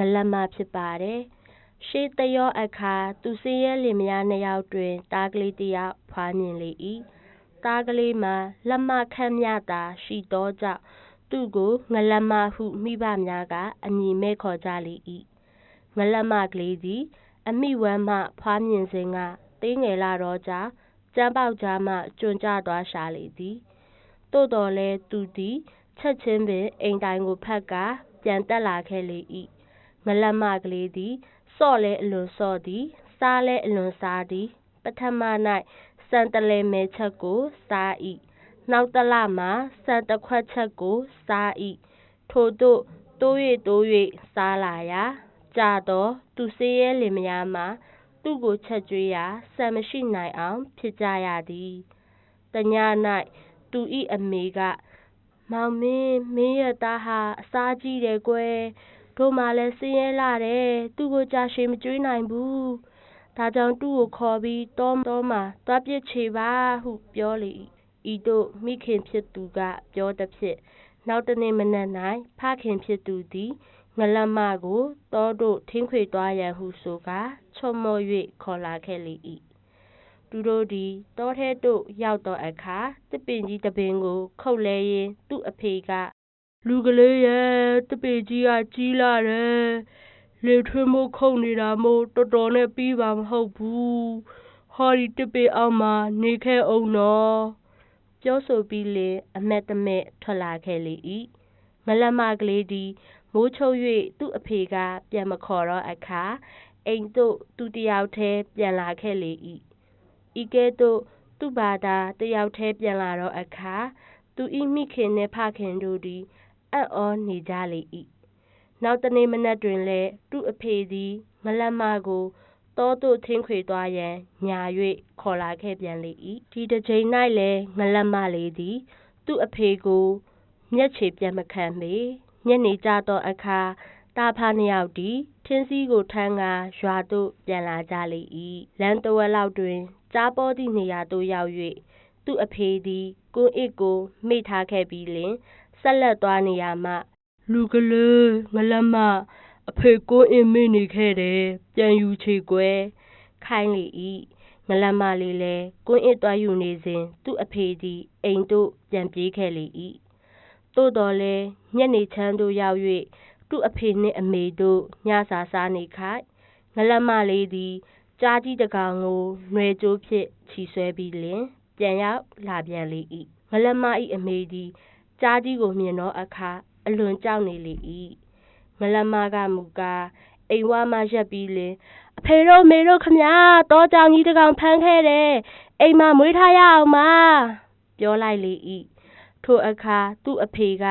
ရဲ့နာမည်မှာငလက်မဖြစ်ပါတယ်။ရှေးတယောအခါသူစင်းရဲလင်မယားနှစ်ယောက်တွင်သားကလေးတစ်ယောက်ဖွားမြင်လေ၏။သားကလေးမှာလက်မခန့်မြသာရှိသောကြောင့်သူ့ကိုငလက်မဟုမိဘများကအမည်မဲ့ခေါ်ကြလေ၏။ငလက်မကလေးသည်အမိဝမ်းမှဖွားမြင်စဉ်ကသေးငယ်လာတော့ကြောင့်ကျမ်းပေါက်ကြားမှကျွံကျသွားရှာလေသည်။သို့တော်လည်းသူသည်ချက်ချင်းပင်အိမ်တိုင်ကိုဖတ်ကာပြန်တက်လာခဲ့လေ၏။ ငလက်မကလေးသည်ဆော့လည်းအလွန်ဆော့သည်၊စားလည်းအလွန်စားသည်။ပထမ၌ဆန်တလည်မယ်ချက်ကိုစား၏။နောက်တစ်လမှာဆန်တစ်ခွက်ချက်ကိုစား၏။ထိုသို့တိုး၍တိုး၍စားလာရာကြာသောသူဆင်းရဲလင်မယားမှာသူ့ကိုချက်ကျွေးရာဆန်မရှိနိုင်အောင် ဖြစ်ကြရသည်။တစ်ည၌သူ၏အမေက မောင်မင်းမင်းရဲ့သားဟာအစားကြီးတယ်ကွယ် တို့မှလည်းဆင်းရဲလာတယ်သူ့ကိုကြာရှည်မကျွေးနိုင်ဘူးဒါကြောင့်သူ့ကိုခေါ်ပြီးတောတောမှာသွားပြစ်ချေပါဟုပြောလေ၏ဤသို့မိခင်ဖြစ်သူကပြောသဖြင့်နောက်တနေ့မနက်၌ဖခင်ဖြစ်သူသည်ငလမကိုတောတို့ထင်းခွေသွားရန်ဟုဆိုကာချော့မော့၍ခေါ်လာခဲ့လေ၏သူတို့သည်တောထဲသို့ရောက်သောအခါသစ်ပင်ကြီးတပင်ကို ခုတ်လှဲရင်းသူ့အဖေက လူကလေးရဲ့သစ်ပင်ကြီးကကြီးလာတယ်လေထွေးမိုးခုတ်နေတာမို့တော်တော်နဲ့ပြီးပါမဟုတ်ဘူးဟောဒီသစ်ပင်အောက်မှာနေခဲ့အောင်နော်ပြောဆိုပြီးလင်အမက်တမဲ့ထွက်လာခဲ့လေ၏ငလမကလေးသည်မိုးချုပ်၍သူ့အဖေကပြန်မခေါ်တော့အခါအိမ်သို့သူတယောက်တည်းပြန်လာခဲ့လေ၏ဤကဲ့သို့သူ့ဘာသာတယောက်တည်းပြန်လာတော့အခါသူ၏မိခင်နှင့်ဖခင်တို့သည် အံ့ဩနေကြလေ၏နောက်တနေ့မနက်တွင်လည်းသူ့အဖေသည် မလတ်မကိုတောသို့ထင်းခွေသွားရန်ညာ၍ခေါ်လာခဲ့ပြန်လေ၏ဒီတစ်ချိန်၌လည်းငလတ်မလေးသည် သူ့အဖေကိုမျက်ခြေပြန်မခံပေညနေကျသောအခါတာဖာနှစ်ယောက်သည်ထင်းစည်းကိုထမ်းကာရွာသို့ပြန်လာကြလေ၏လမ်းတဝက်လောက်တွင်ကြားပေါ်သည့်နေရာသို့ရောက်၍သူ့အဖေသည်ကွန်းအစ်ကိုမိထားခဲ့ပြီးလင် ဆက်လက်သွားနေရမှလူကလေးငလမအဖေကိုအင်းမေ့နေခဲ့တယ်ပြန်ယူချေကွယ်ခိုင်းလေ၏ငလမလေးလည်းကွန်းအစ်သွားယူနေစဉ်သူ့အဖေသည်အိမ်သို့ပြန်ပြေးခဲ့လေ၏သို့တော်လည်းညနေချမ်းသို့ရောက်၍သူ့အဖေနှင့်အမေတို့ညစာစားနေခိုက်ငလမလေးသည်ကြားကြီးတကောင်ကိုနွယ်ကြိုးဖြင့်ချီဆွဲပြီးလင်ပြန်ရောက်လာပြန်လေ၏ငလမ၏အမေသည် ကြားကြီးကိုမြင်သောအခါအလွန်ကြောက်နေလေ၏မလမကမူကားအိမ်ဝါမှရက်ပြီးလင်အဖေတို့မေတို့ခမတော့ကြောင်ကြီးတကောင်ဖမ်းခဲ့တယ်အိမ်မှာမွေးထားရအောင်ပါပြောလိုက်လေ၏ထိုအခါသူ့အဖေက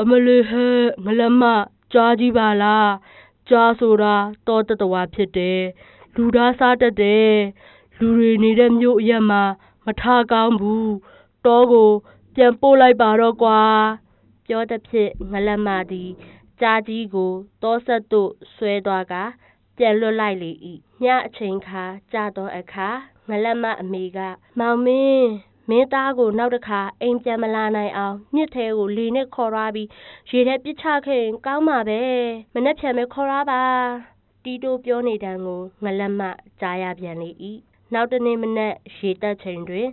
အမလေးဟဲ့ငလမကြားကြီးပါလားကြားဆိုတာတော့တတဝါဖြစ်တယ်လူသားစားတတ်တယ်လူတွေနေတဲ့မြို့အရက်မှာမထားကောင်းဘူးတောကို ပြန်ပို့လိုက်ပါတော့ကွာပြောသဖြင့်ငလမသည်ကြားကြီးကိုတောဆက်သို့ဆွဲသွားကာပြန်လွှတ်လိုက်လေ၏ညအချိန်ခါကြသောအခါငလမအမေကမောင်မင်းမင်းသားကိုနောက်တစ်ခါအိမ်ပြန်မလာနိုင်အောင်မြစ်ထဲကိုလေနဲ့ခေါ်သွားပြီးရေထဲပစ်ချခဲ့ရင်ကောင်းမှာပဲမနှက်ဖြန်ပဲခေါ်သွားပါတီတိုးပြောနေတန်းကိုငလမကြားရပြန်လေ၏နောက်တနေ့မနက်ရေတက်ချိန်တွင်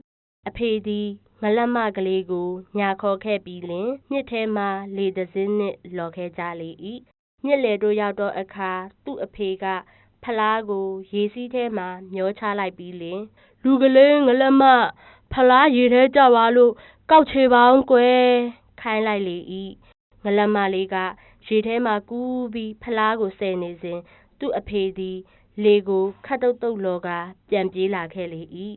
အဖေသည် ငလက်မကလေးကိုညာခေါ်ခဲ့ပြီးလင်မြစ်ထဲမှလေတစင်းနှင့်လော်ခဲ့ကြလေ၏မြစ်လယ်တို့ရောက်သောအခါသူ့အဖေကဖလားကိုရေစီးထဲမှမျောချလိုက်ပြီးလင်လူကလေးငလက်မဖလားရေထဲကျပါလို့ကောက်ချေပါအောင်ကွယ်ခိုင်းလိုက်လေ၏ငလက်မလေးကရေထဲမှာကူးပြီးဖလားကိုဆယ်နေစဉ်သူ့အဖေသည်လေကိုခတ်တုတ်တုတ်လောကပြန်ပြေးလာခဲ့လေ၏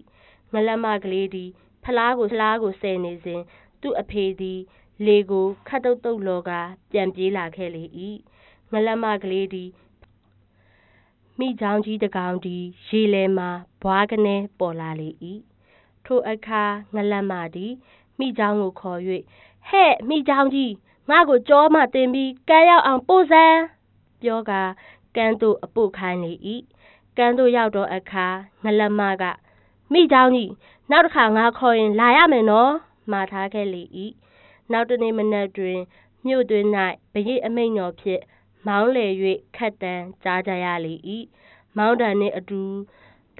ငလက်မကလေးသည် ဖလားကိုဖလားကိုဆယ်နေစဉ်သူ့အဖေသည် လေကိုခတ်တုတ်တုတ်လောကပြန်ပြေးလာခဲ့လေ၏ငလက်မကလေးသည်မိချောင်းကြီးတကောင်သည်ရေလယ်မှာဘွားကနေပေါ်လာလေ၏ထိုအခါငလက်မသည်မိချောင်းကိုခေါ်၍ဟဲ့မိချောင်းကြီးငါ့ကိုကြောမှတင်ပြီးကမ်းရောက်အောင်ပို့စမ်းပြောကာကမ်းသို့အပို့ခိုင်းလေ၏ကမ်းသို့ရောက်သောအခါငလက်မကမိချောင်းကြီး နောက်တစ်ခါငါခေါ်ရင်လာရမယ်နော်မှာထားခဲ့လေ၏နောက်တနေ့မနက်တွင်မြို့တွင်၌ဘရိတ်အမိန့်တော်ဖြင့်မောင်းလေ၍ခတ်တန်ကြားကြရလေ၏မောင်းတန်နှင့်အတူ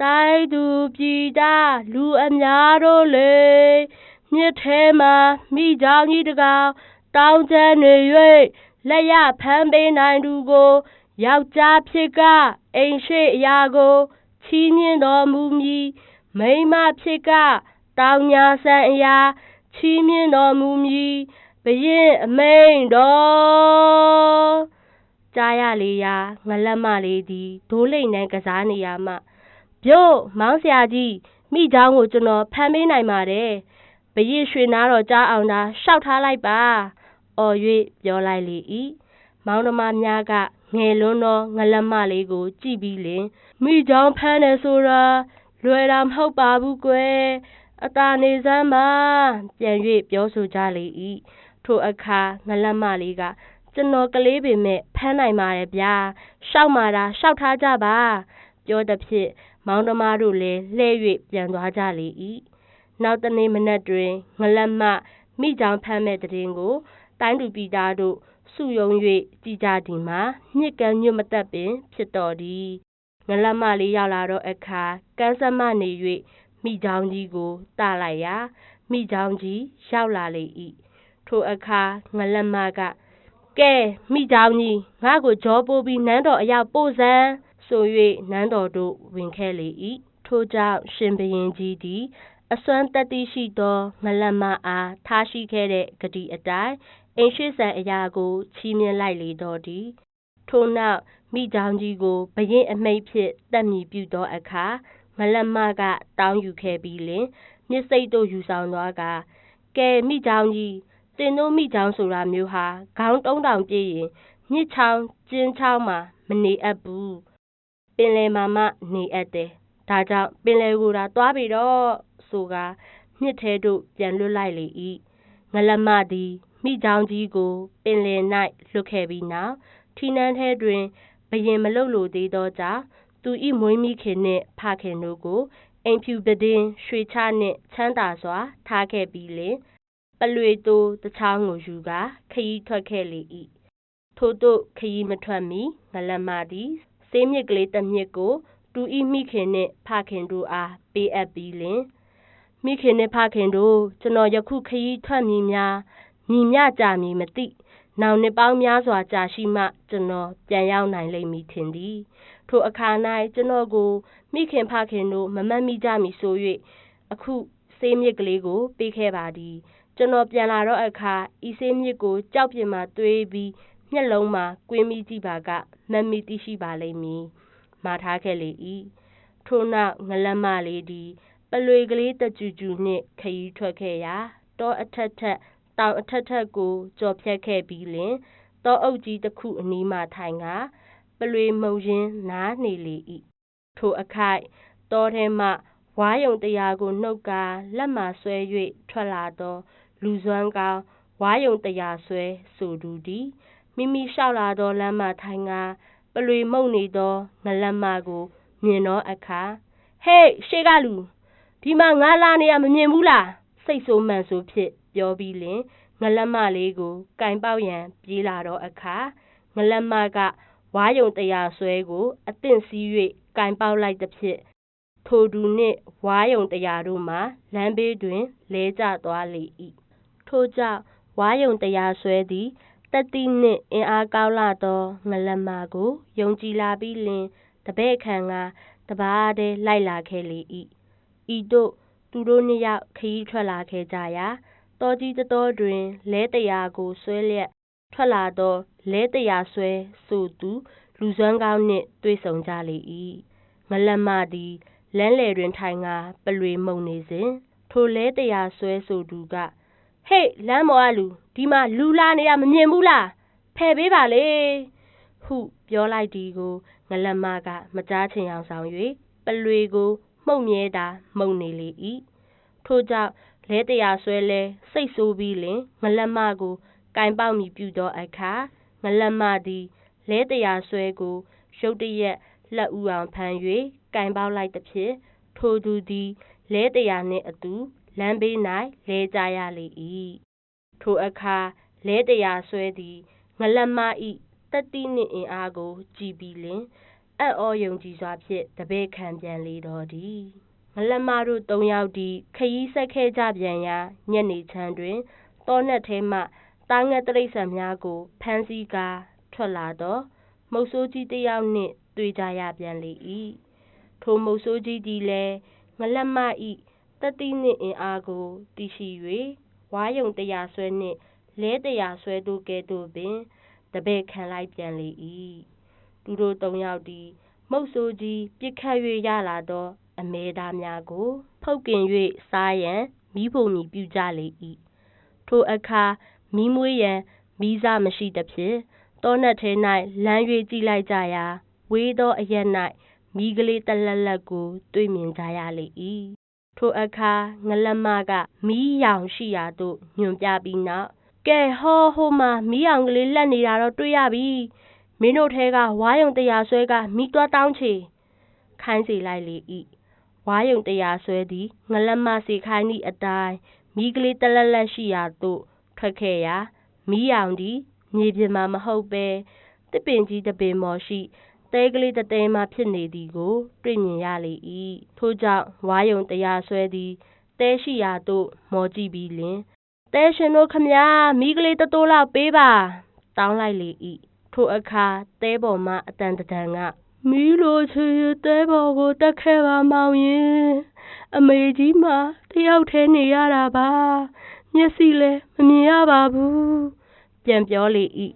တိုက်သူပြည်သားလူအများတို့လေမြစ်ထဲမှာမိကြောင်ကြီးတကောင်တောင်းကျမ်းနေ၍လက်ရဖမ်းပေးနိုင်သူကိုယောက်ျားဖြစ်ကအိမ်ရှိအရာကိုချီးမြှင့်တော်မူမည် မိမဖြစ်ကတောင်ညာဆန်အရာချီးမြှင့်တော်မူမည်ဘရင်အမိန်တော်ကြားရလေရာငလတ်မလေးသည်ဒိုးလိမ်နိုင်ကစားနေရမှပြို့မောင်ဆရာကြီးမိချောင်းကိုကျွန်တော်ဖမ်းပေးနိုင်ပါတယ်ဘရင်ရွှေနာတော်ကြားအောင်သာရှောက်ထားလိုက်ပါအော်၍ပြောလိုက်လေ၏မောင်နှမများကငယ်လွန်းသောငလတ်မလေးကို ကြည့်ပြီးလင်မိချောင်းဖမ်းတယ်ဆိုတာ လွယ်တာမဟုတ်ပါဘူးကွယ်အတာနေစမ်းပါပြန်၍ပြောဆိုကြလေ၏ထိုအခါငလက်မလေးကကျွန်တော်ကလေးပေမဲ့ဖမ်းနိုင်ပါတယ်ဗျာရှောက်မာတာရှောက်ထားကြပါပြောသည်ဖြင့်မောင်နှမတို့လည်းလှဲ့၍ပြန်သွားကြလေ၏နောက်တနေ့မနက်တွင်ငလက်မမိကြောင်ဖမ်းမဲ့တည်င်းကို တိုင်းသူပြည်သားတို့စုယုံ၍ကြည်ကြသည်မှာမြစ်ကမ်းညွတ်မတက်ပင် ဖြစ်တော်သည် ငလက်မလေးရောက်လာတော့အခါကန်းစမနေ၍မိချောင်းကြီးကိုတလိုက်ရာမိချောင်းကြီးရောက်လာလေ၏ထိုအခါငလက်မကကဲမိချောင်းကြီးငါ့ကိုကြောပိုးပြီးနန်းတော်အရောက်ပို့စမ်းဆို၍နန်းတော်သို့ဝင်ခဲ့လေ၏ထိုကြောင့်ရှင်ဘရင်ကြီးသည်အစွမ်းတတ္တိရှိသောငလက်မအားထားရှိခဲ့တဲ့ဂတိအတိုင်းအိမ်ရှိဆန်အရာကိုချီးမြှင့်လိုက်လေတော့သည်ထိုနောက် မိချောင်းကြီးကိုဘရင်အမိတ်ဖြင့်တက်မြည်ပြုသောအခါမလက်မကတောင်းယူခဲ့ပြီးလင်မြစ်စိတ်တို့ယူဆောင်သွားကကဲမိချောင်းကြီးတင်တို့မိချောင်းဆိုတာမျိုးဟာခေါင်းတုံးတောင်ပြေးရင်မြစ်ချောင်းကျင်းချောင်းမှာမနေအပ်ဘူးပင်လယ်မှာမှနေအပ်တယ်ဒါကြောင့်ပင်လယ်ကိုသာသွားပြီတော့ဆိုကမြစ်ထဲသို့ပြန်လွတ်လိုက်လေ၏ငလမသည်မိချောင်းကြီးကို ပင်လယ်၌လွတ်ခဲ့ပြီးနောက်ထီနန်းထဲတွင် ဘရင်မလုလိုသေးသောကြောင့်သူ၏မွေးမိခင်နှင့်ဖခင်တို့ကိုအိမ်ဖြူပဒင်းရွှေချနှင့်ချမ်းသာစွာ ထားခဲ့ပြီးလင်ပလွေတိုးတချောင်းကိုယူကာခရီးထွက်ခဲ့လေ၏ထို့သို့ခရီးမထွက်မီငလမသည်ဆေးမြစ်ကလေးတစ်မြစ်ကိုသူ၏မိခင်နှင့်ဖခင်တို့အားပေးအပ်ပြီးလင်မိခင်နှင့်ဖခင်တို့ကျွန်တော်ယခုခရီးထွက်မည်များညီမျှကြမည်မသိ နောင်နှစ်ပေါင်းများစွာကြာရှိမှ ကျွန်တော်ပြန်ရောက်နိုင်လိမ့်မည်ထင်သည် ထိုအခါ၌ကျွန်တော်ကို မိခင်ဖခင်တို့မမတ်မိကြမည်ဆို၍အခုဆေးမြစ်ကလေးကိုပေးခဲ့ပါသည် ကျွန်တော်ပြန်လာတော့အခါဤဆေးမြစ်ကိုကြောက်ပြင်မှာတွေးပြီးမျက်လုံးမှာကွင်းမိကြည့်ပါကမတ်မိသိရှိပါလိမ့်မည်မှားထားခဲ့လေ၏ထို့နောက်ငလမ်းမလေးသည်ပလွေကလေးတကျူကျူနှင့်ခရီးထွက်ခဲ့ရာတောအထက်ထက် တောင်အထက်ထက်ကိုကြော်ဖြတ်ခဲ့ပြီးလင်တောအုပ်ကြီးတစ်ခုအနီးမှထိုင်ကပလွေမုံရင်းနားနေလေ၏ထိုအခိုက်တောထဲမှဝါးယုံတရားကိုနှုတ်ကာလက်မှဆွဲ၍ထွက်လာသောလူစွမ်းကောင်းဝါးယုံတရားဆွဲဆိုသူသည်မိမိလျှောက်လာသောလမ်းမှထိုင်ကပလွေမှုန့်နေသောငလက်မကိုမြင်သောအခါဟေးရှေ့ကလူဒီမှာငါလာနေရမမြင်ဘူးလားစိတ်ဆိုးမှန်ဆိုဖြစ် ပြောပြီးလင်ငလက်မလေးကိုကင်ပေါက်ရန်ပြေးလာတော့အခါငလက်မကဝါယုံတရားဆွဲကိုအသင့်စီး၍ကင်ပေါက်လိုက်သည်ဖြင့်ထိုသူနှင့်ဝါယုံတရားတို့မှာလမ်းဘေးတွင်လဲကျသွားလေ၏ထို့ကြောင့်ဝါယုံတရားဆွဲသည်တတိနှင့်အင်အားကောင်းလာသောငလမကိုယုံကြည်လာပြီးလင်တပည့်ခံကတပါးတည်းလိုက်လာခဲ့လေ၏ဤသို့သူတို့နှစ်ယောက်ခရီးထွက်လာခဲ့ကြရာ တောကြီးတတော်တွင် လဲတရားကိုဆွဲလျက် ထွက်လာသော လဲတရားဆွဲဆိုသူ လူစွမ်းကောင်းနှင့် တွေ့ဆုံကြလေ၏မလတ်မသည် လမ်းလေတွင်ထိုင်ကပလွေမှုန်နေစဉ် ထိုလဲတရားဆွဲဆိုသူက ဟေ့ လမ်းပေါ်ကလူ ဒီမှာ လူလာနေတာ မမြင်ဘူးလား ဖယ်ပေးပါလေ ဟု ပြောလိုက်သည်ကို ငလမက မကြားချင်အောင်ဆောင်၍ပလွေကို မှုတ်မြဲတာမှုန်နေလေ၏ထို့ကြောင့် လဲတရားဆွဲလဲစိတ်ဆိုးပြီးလင်ငလမကိုကင်ပေါက်မိပြုသောအခါငလမသည်လဲတရားဆွဲကိုရုတ်တရက်လက်ဦးအောင်ဖမ်း၍ကင်ပေါက်လိုက်သဖြင့်ထိုသူသည်လဲတရားနှင့်အတူလမ်းဘေး၌လဲကြရလေ၏ထိုအခါလဲတရားဆွဲသည်ငလမဤတတိနှင့်အင်အားကိုကြည်ပြီးလင်အံ့ဩယုံကြည်စွာဖြင့်တပည့်ခံပြန်လေတော်သည် ငလမတို့သုံးယောက်သည်ခရီးဆက်ခဲ့ကြပြန်ရာညနေချမ်းတွင် တောနက်ထဲမှသားငှက်တိရစ္ဆာန်များကိုဖမ်းဆီးကာထွက်လာသောမုတ်ဆိုးကြီးတစ်ယောက်နှင့်တွေ့ကြရပြန်လေ၏ထိုမုတ်ဆိုးကြီးသည်လည်းငလမ၏တတိနှင့်အင်အားကိုသိရှိ၍ဝါးရုံတရာဆွဲနှင့်လဲတရာဆွဲတို့ကဲ့သို့ပင်တပည့်ခံလိုက်ပြန်လေ၏သူတို့သုံးယောက်သည်မုတ်ဆိုးကြီးပစ်ခတ်၍ရလာသော အမဲသားများကို ဖုတ်ကင်၍စားရန်မီးဖိုမီပြုကြလေ၏ထိုအခါမီးမွေးရန်မီးစမရှိသဖြင့်တောနက်ထဲ၌လမ်း၍ကြည့်လိုက်ကြရာဝေးသောအရပ်၌မီးကလေးတလက်လက်ကို တွေ့မြင်ကြရလေ၏ထိုအခါငလမကမီးရောင်ရှိရာသို့ညွှန်ပြပြီးနောက်ကဲဟောဟိုမှာမီးရောင်ကလေးလက်နေတာတော့တွေ့ရပြီမင်းတို့ထဲကဝါးရုံတရာဆွဲကမီးတွားတောင်းချေခိုင်းစေလိုက်လေ၏ ဝါးရုံတရာဆွဲသည်ငလမစီခိုင်းသည့်အတိုင်းမီးကလေးတလက်လက်ရှိရာသို့ထွက်ခဲ့ရာမီးရောင်သည်မြေပြင်မှာမဟုတ်ဘဲတစ်ပင်ကြီးတစ်ပင်ပေါ်ရှိတဲကလေးတစ်တဲမှဖြစ်နေသည်ကို တွေ့မြင်ရလေ၏ထို့ကြောင့်ဝါးရုံတရာဆွဲသည်တဲရှိရာသို့မော်ကြည့်ပြီးလင်တဲရှင်တို့ခမများမီးကလေးတတိုးလောက်ပေးပါ တောင်းလိုက်လေ၏ထိုအခါတဲပေါ်မှအတန်တတန်က မီးလိုချင်ရင်တဲပေါ်ကိုတက်ခဲ့ပါမောင်ရင်အမေကြီးမှတယောက်တည်းနေရတာပါမျက်စိလည်းမမြင်ရပါဘူးပြန်ပြောလေ၏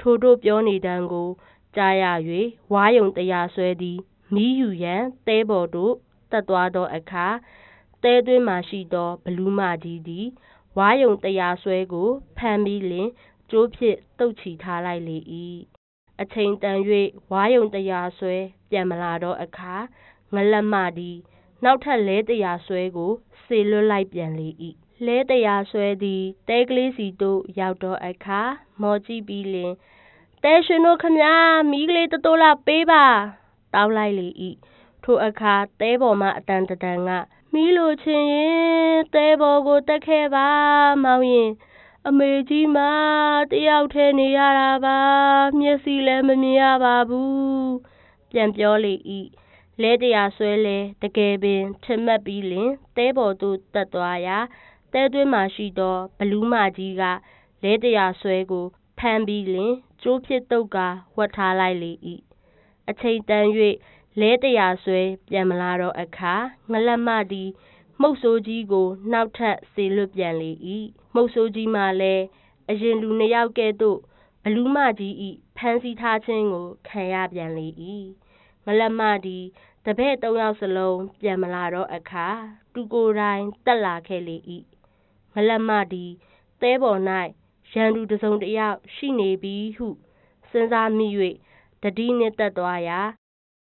ထိုတို့ပြောနေတန်းကိုကြားရ၍ဝါးယုံတရားဆွဲသည်မီးယူရန်တဲပေါ်သို့တက်သွားသောအခါတဲသွင်းမှရှိသောဘလူးမကြီးသည်ဝါးယုံတရားဆွဲကိုဖမ်းပြီးလင်ကျိုးဖြင့်တုတ်ချီထားလိုက်လေ၏ အချိန်တန်၍ဝါးယုံတရားဆွဲပြန်မလာတော့အခါငလက်မသည်နောက်ထပ်လဲတရားဆွဲကိုစေလွတ်လိုက်ပြန်လေ၏လဲတရားဆွဲသည်တဲကလေးစီသို့ရောက်တော့အခါမော်ကြည့်ပြီးလင်တဲရှင်တို့ခမများမီးကလေးတတိုးလောက်ပေးပါတောင်းလိုက်လေ၏ထိုအခါတဲပေါ်မှအတန်တတန်ကမီးလိုချင်ရင်တဲပေါ်ကိုတက်ခဲ့ပါမောင်ရင် အမေကြီးမတယောက်ထဲနေရတာပါမျက်စိလည်းမမြင်ရပါဘူးပြန်ပြောလေ၏လဲတရားဆွဲလဲတကယ်ပင်ထင်မှတ်ပြီးလင်တဲပေါ်သို့တက်သွားရာတဲသွင်းမှရှိသောဘလူးမကြီးကလဲတရားဆွဲကိုဖမ်းပြီးလင်ကျိုးဖြစ်တုတ်ကာဝတ်ထားလိုက်လေ၏အချိန်တန်၍လဲတရားဆွဲပြန်မလာတော့အခါငလက်မသည် မှုတ်ဆိုးကြီးကို နောက်ထပ်စေလွတ်ပြန်လေ၏မှုတ်ဆိုးကြီးမှလည်းအရင်လူနှစ်ယောက်ကဲ့သို့ဘလူးမကြီး၏ဖမ်းဆီးထားခြင်းကိုခံရပြန်လေ၏ငလက်မသည်တပည့်သုံးယောက်စလုံးပြန်မလာတော့အခါသူကိုယ်တိုင်တက်လာခဲ့လေ၏ငလက်မသည်သဲပေါ်၌ရန်သူတစုံတစ်ယောက်ရှိနေပြီဟုစဉ်းစားမိ၍တတိနှင့်တက်သွားရာ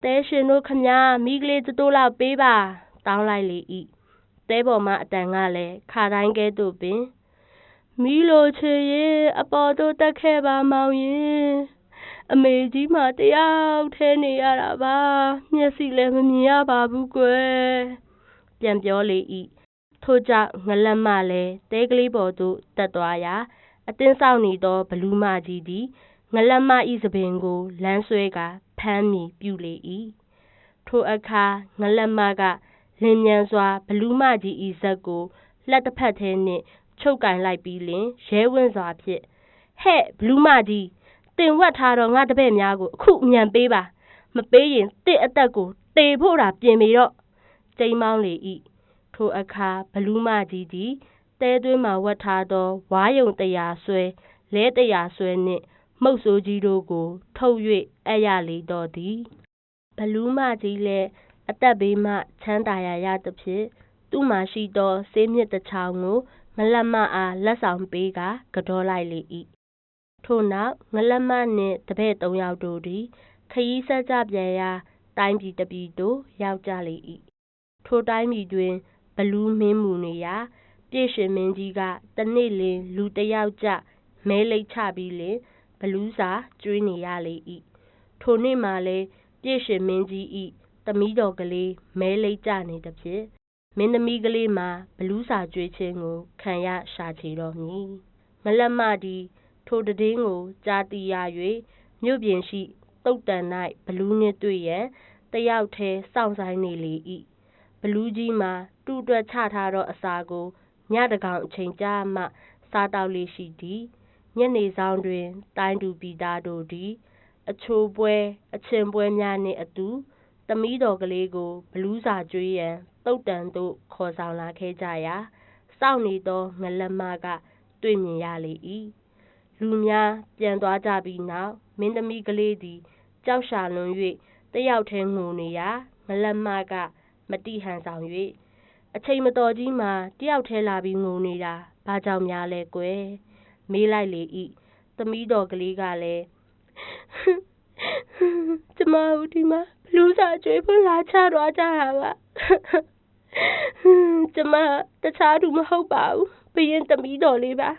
သဲရှင်တို့ခမများမိကလေးတတိုးလောက်ပေးပါတောင်းလိုက်လေ၏ သဲပေါ်မှအတန်ကလည်းခါတိုင်းကဲ့သို့ပင်မီးလိုချေရင်အပေါ်တို့တက်ခဲ့ပါမောင်ရင်အမေကြီးမှတယောက်ထဲနေရတာပါမျက်စိလည်းမမြင်ရပါဘူးကွယ်ပြန်ပြောလေ၏ထို့ကြောင့်ငလက်မလည်းတဲကလေးပေါ်သို့တက်သွားရာအတင်းဆောက်နေသောဘလူးမကြီးသည်ငလက်မ၏စပင်ကိုလမ်းဆွဲကဖမ်းမိပြုလေ၏ထိုအခါငလက်မက လင်မြန်စွာဘလူးမကြီး၏ဇက်ကိုလက်တစ်ဖက်ထဲနှင့်ချုပ်ကင်လိုက်ပြီးလင်ရဲဝင့်စွာဖြင့်ဟဲ့ဘလူးမကြီးတင်ဝက်ထားတော့ငါတပည့်များကိုအခုအမြန်ပေးပါမပေးရင်တစ်အသက်ကိုတေဖို့တာပြင်ပြီတော့ကျိမ်းမောင်းလေ၏ထိုအခါဘလူးမကြီးသည်တဲသွင်းမှဝတ်ထားသောဝါးယုံတရာဆွဲလဲတရာဆွဲနှင့်မှုတ်ဆိုးကြီးတို့ကို ထုတ်၍အပ်ရလေတော့သည်ဘလူးမကြီးလည်း အသက်ဘေးမှ ချမ်းသာရာရသဖြင့် သူ့မှာရှိသော ဆေးမြစ်တစ်ချောင်းကို ငလက်မအား လက်ဆောင်ပေးကကြောလိုက်လေ၏ထို့နောက် ငလက်မနှင့် တပည့်သုံးယောက်တို့သည် ခရီးဆက်ကြပြန်ရာ တိုင်းပြည်တစ်ပြည်သို့ ရောက်ကြလေ၏ထိုတိုင်းပြည်တွင်ဘလူးမင်းမူနေရာ ပြည့်ရှင်မင်းကြီးကတနေ့လင် လူတစ်ယောက်ကြမဲလိတ်ချပြီးလင်ဘလူးစာကျွေးနေရလေ၏ထိုနေ့မှလည်း ပြည့်ရှင်မင်းကြီး၏ သမီးတော်ကလေးမဲလိတ်ကြနေသဖြင့်မင်းသမီးကလေးမှာဘလူးစာကျွေးခြင်းကိုခံရရှာချေတော်မူမလက်မသည်ထိုတည်င်းကိုကြားသိရ၍မြို့ပြင်ရှိတုတ်တန်၌ဘလူးနှင့်တွေ့ရန်တယောက်တည်းစောင့်ဆိုင်နေလေ၏ဘလူးကြီးမှာတူးတွက်ချထားသောအစာကိုညတကောင်အချိန်ကြာမှ စားတောက်လေးရှိသည်ညနေဆောင်တွင် တိုင်းသူပြည်သားတို့သည် အချိုးပွဲ အချင်းပွဲများနှင့်အတူ သမီးတော်ကလေးကိုဘလူးစာကျွေးရန်တုတ်တန်သို့ခေါ်ဆောင်လာခဲ့ကြရာစောင့်နေသောငလက်မကတွေ့မြင်ရလေ၏လူများပြန်သွားကြပြီးနောက်မင်းသမီးကလေးသည်ကြောက်ရှာလွန်၍တယောက်တည်းငိုနေရာငလက်မကမတိဟန်ဆောင်၍အချိန်မတော်ကြီးမှာတယောက်တည်းလာပြီးငိုနေတာဘာကြောင့်များလဲကွယ်မေးလိုက်လေ၏သမီးတော်ကလေးကလည်း ကျမတို့ဒီမှာဘလူးစာကျွေးဖို့လာချသွားကြတာပါကျမတခြားသူမဟုတ်ပါဘူးဘရင်သမီးတော်လေးပါ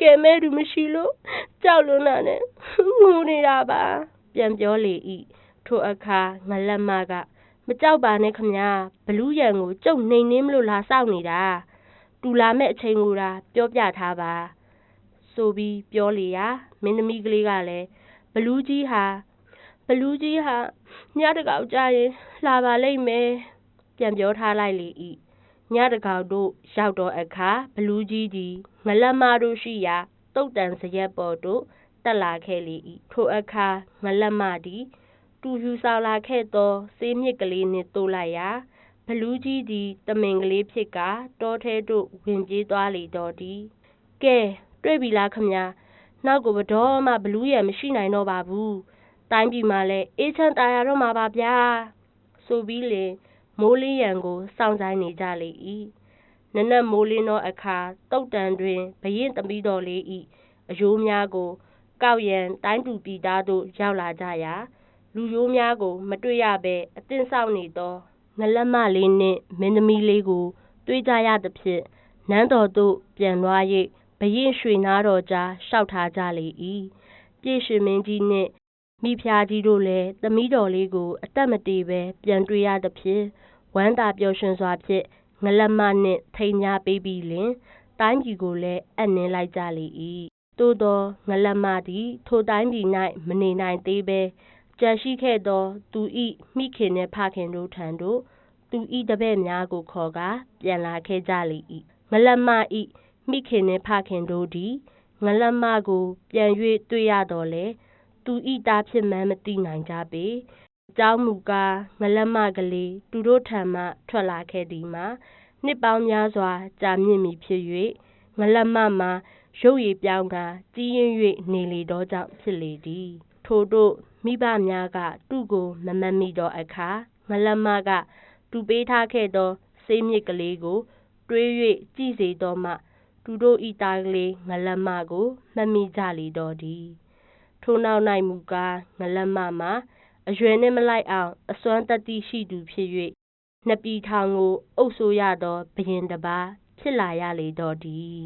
ကဲမဲသူမရှိလို့ကြောက်လွန်းတာနဲ့ငိုနေတာပါပြန်ပြောလေ၏ထိုအခါငလက်မကမကြောက်ပါနဲ့ခမညာဘလူးရံကိုကျုပ်နှိမ်နှင်းမလို့လာစောင့်နေတာတူလာမဲ့အချိန်ကိုသာပြောပြထားပါ ဆိုပြီးပြောလေရာမင်းသမီးကလေးကလည်းဘလူးကြီးဟာဘလူးကြီးဟာညတကောင်ကြာရင်လာပါလိမ့်မယ်ပြန်ပြောထားလိုက်လေ၏ညတကောင်တို့ရောက်တော့အခါဘလူးကြီးသည်ငလက်မတို့ရှိရာတုတ်တန်စရက်ပေါ်သို့တက်လာခဲ့လေ၏ထိုအခါငလက်မသည်တူယူဆောင်လာခဲ့သောဆေးမြစ်ကလေးနှင့်တိုးလိုက်ရာဘလူးကြီးသည်တမင်ကလေးဖြစ်ကတောထဲသို့ဝင်ပြေးသွားလေတော့သည်ကဲ တွေ့ပြီလားခမညာနောက်ကိုဘတော်မှဘလူးရံမရှိနိုင်တော့ပါဘူးတိုင်းပြည်မှာလည်းအေးချမ်းတာယာတော့မှာပါဗျာဆိုပြီးလင်မိုးလေးရံကိုစောင့်ဆိုင်နေကြလေ၏နနက်မိုးလင်းသောအခါတုတ်တန်တွင်ဘရင်သမီးတော်လေး၏အယိုးများကို ကောက်ရန်တိုင်းသူပြည်သားတို့ရောက်လာကြရာလူရိုးများကို မတွေ့ရဘဲအသင့်ဆောက်နေသောငလက်မလေးနှင့်မင်းသမီးလေးကို တွေ့ကြရသဖြင့်နန်းတော်သို့ပြန်သွား၍ ဘရင်ရွှေနားတော်ကြားလျှောက်ထားကြလေ၏ပြည်ရွှေမင်းကြီးနှင့်မိဖုရားကြီးတို့လည်းသမီးတော်လေးကို အသက်မတည်ဘဲပြန်တွေ့ရသဖြင့်ဝမ်းသာပျော်ရွှင်စွာဖြင့်ငလက်မနှင့်ထိမ်းများပေးပြီးလင်တိုင်းပြည်ကိုလည်းအပ်နှင်းလိုက်ကြလေ၏သို့သောငလက်မသည် ထိုတိုင်းပြည်၌မနေနိုင်သေးဘဲကြံရှိခဲ့သော သူ၏မိခင်နှင့်ဖခင်တို့ထံသို့သူ၏တပည့်များကိုခေါ်ကာပြန်လာခဲ့ကြလေ၏ငလက်မ၏ မိခင်နှင့်ဖခင်တို့သည်ငလက်မကိုပြန်၍တွေ့ရတော်လဲသူ၏သားဖြစ်မှန်းမသိနိုင်ကြပေအကြောင်းမူကားငလက်မကလေးသူတို့ထံမှထွက်လာခဲ့သည်မှာနှစ်ပေါင်းများစွာကြာမြင့်မည်ဖြစ်၍ငလက်မမှာရုပ်ရည်ပြောင်းကကြီးရင်၍နေလေသောကြောင့်ဖြစ်လေသည်ထို့တို့မိဘများကသူ့ကိုမမတ်မိသောအခါငလက်မကသူပေးထားခဲ့သောဆေးမြစ်ကလေးကို တွေး၍ကြည့်စေတော့မှ သူတို့ဤသားကလေးငလက်မကိုမှတ်မိကြလေတော့သည်ထိုနောက်၌မူကားငလက်မမှာအရွယ်နှင့်မလိုက်အောင်အစွမ်းတတ္တိရှိသူဖြစ်၍နှစ်ပြည်ထောင်ကိုအုပ်စိုးရသောဘုရင်တစ်ပါးဖြစ်လာရလေတော့သည်